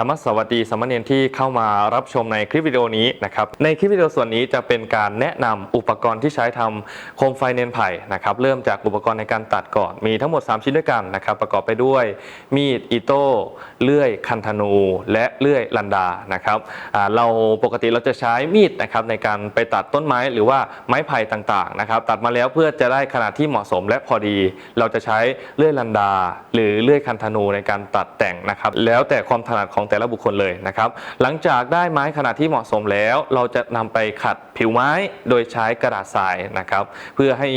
ธรรมสวัสดีสมเณรที่เข้ามารับชมในคลิปวิดีโอนี้นะครับในคลิปวิดีโอส่วนนี้จะเป็นการแนะนำอุปกรณ์ที่ใช้ทำโคมไฟเนนไผ่นะครับเริ่มจากอุปกรณ์ในการตัดก่อนมีทั้งหมด 3 ชิ้นด้วยกันนะครับประกอบไปด้วยมีดอิโต้เลื่อยคันธนู และเลื่อยลันดานะครับเราปกติเราจะใช้มีดนะครับในการไปตัดต้นไม้หรือว่าไม้ไผ่ต่างๆนะครับตัดมาแล้วเพื่อจะได้ขนาดที่เหมาะสมและพอดี เราจะใช้เลื่อยลันดา หรือเลื่อยคันธนูในการตัดแต่งนะครับแล้วแต่ความถนัดของแต่ละบุคคลเลยนะครับ หลังจากได้ไม้ขนาดที่เหมาะสมแล้ว เราจะนำไปขัดผิวไม้โดยใช้กระดาษทรายนะครับ เพื่อให้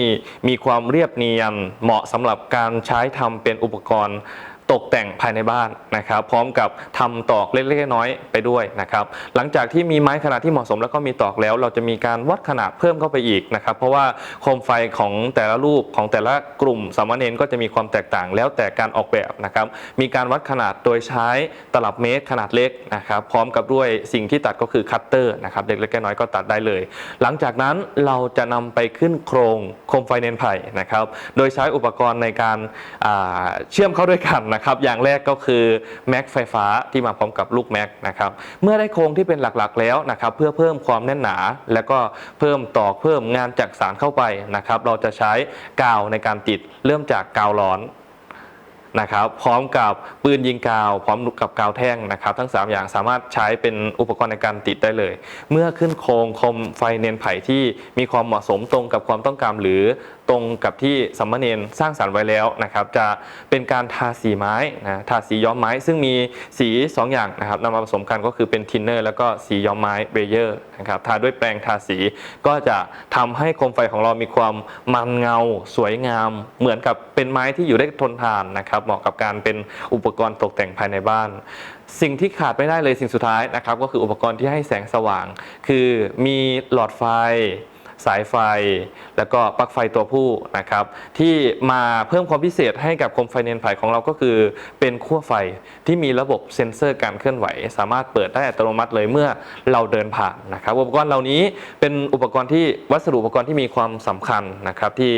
มีความเรียบเนียนเหมาะสำหรับการใช้ทำเป็นอุปกรณ์ ตกแต่งภายในบ้านนะครับ พร้อมกับทำตอกเล็กๆน้อยๆไปด้วยนะครับ หลังจากที่มีไม้ขนาดที่เหมาะสมแล้วก็มีตอกแล้ว เราจะมีการวัดขนาดเพิ่มเข้าไปอีกนะครับ เพราะว่าโคมไฟของแต่ละรูปของแต่ละกลุ่มสามเณรก็จะมีความแตกต่างแล้วแต่การออกแบบนะครับ มีการวัดขนาดโดยใช้ตลับเมตรขนาดเล็กนะครับ พร้อมกับด้วยสิ่งที่ตัดก็คือคัตเตอร์นะครับเล็กๆน้อยๆก็ตัดได้เลย หลังจากนั้นเราจะนำไปขึ้นโครงโคมไฟเนนไผ่นะครับ โดยใช้อุปกรณ์ในการเชื่อมเข้าด้วยกันนะครับครับอย่างแรกก็คือแม็กไฟฟ้าที่มาพร้อมกับลูกแม็กนะครับเมื่อได้โครงที่เป็นหลักๆแล้วนะครับเพื่อเพิ่มความแน่นหนา แล้วก็เพิ่มตอกเพิ่มงานจักสารเข้าไปนะครับเราจะใช้กาวในการติดเริ่มจากกาวร้อน นะครับพร้อมกับปืนยิงกาว พร้อมกับกาวแท่งนะครับทั้ง 3 อย่างสามารถใช้เป็นอุปกรณ์ในการติดได้เลย เมื่อขึ้นโครงคมไฟเนนไผ่ที่มีความเหมาะสมตรงกับความต้องการหรือตรงกับที่สัมมเนนสร้างสรรค์ไว้แล้วนะครับจะเป็นการทาสีไม้นะทาสีย้อมไม้ซึ่งมีสี 2 อย่างนะครับนำมาผสมกันก็คือเป็นทินเนอร์แล้วก็สีย้อมไม้เบเยอร์นะครับทาด้วยแปรงทาสีก็จะทำให้โคมไฟของเรามีความมันเงา สวยงาม เหมือนกับเป็นไม้ที่อยู่ได้ทนทานนะครับเหมาะกับการเป็นอุปกรณ์ตกแต่งภายในบ้าน สิ่งที่ขาดไม่ได้เลยสิ่งสุดท้ายนะครับก็คืออุปกรณ์ที่ให้แสงสว่าง คือมีหลอดไฟ สายไฟ แล้วก็ปลั๊กไฟตัวผู้นะครับ ที่มาเพิ่มความพิเศษให้กับโคมไฟเนนไผ่ของเราก็คือ เป็นขั้วไฟที่มีระบบเซ็นเซอร์การเคลื่อนไหว สามารถเปิดได้อัตโนมัติเลยเมื่อเราเดินผ่านนะครับ อุปกรณ์เหล่านี้เป็นอุปกรณ์ที่วัสดุอุปกรณ์ที่มีความสำคัญนะครับที่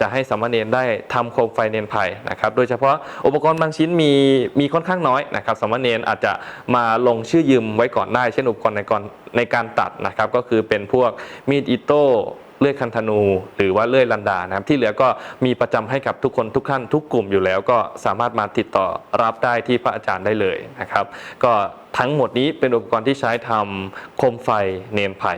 จะให้สามเณรได้ทำโคมไฟเนนไผ่นะครับ โดยเฉพาะอุปกรณ์บางชิ้นมีมีค่อนข้างน้อยนะครับสามเณรอาจจะมาลงชื่อยืมไว้ก่อนได้ เช่นอุปกรณ์ในกร ในการตัดนะครับก็คือเป็นพวกมีดอิโต้เลื่อยคันธนู หรือว่าเลื่อยลันดานะครับที่เหลือก็มีประจำให้กับทุกคนทุกท่านทุกกลุ่มอยู่แล้ว ก็สามารถมาติดต่อรับได้ที่พระอาจารย์ได้เลยนะครับ ก็ทั้งหมดนี้เป็นอุปกรณ์ที่ใช้ทำโคมไฟเนนไผ่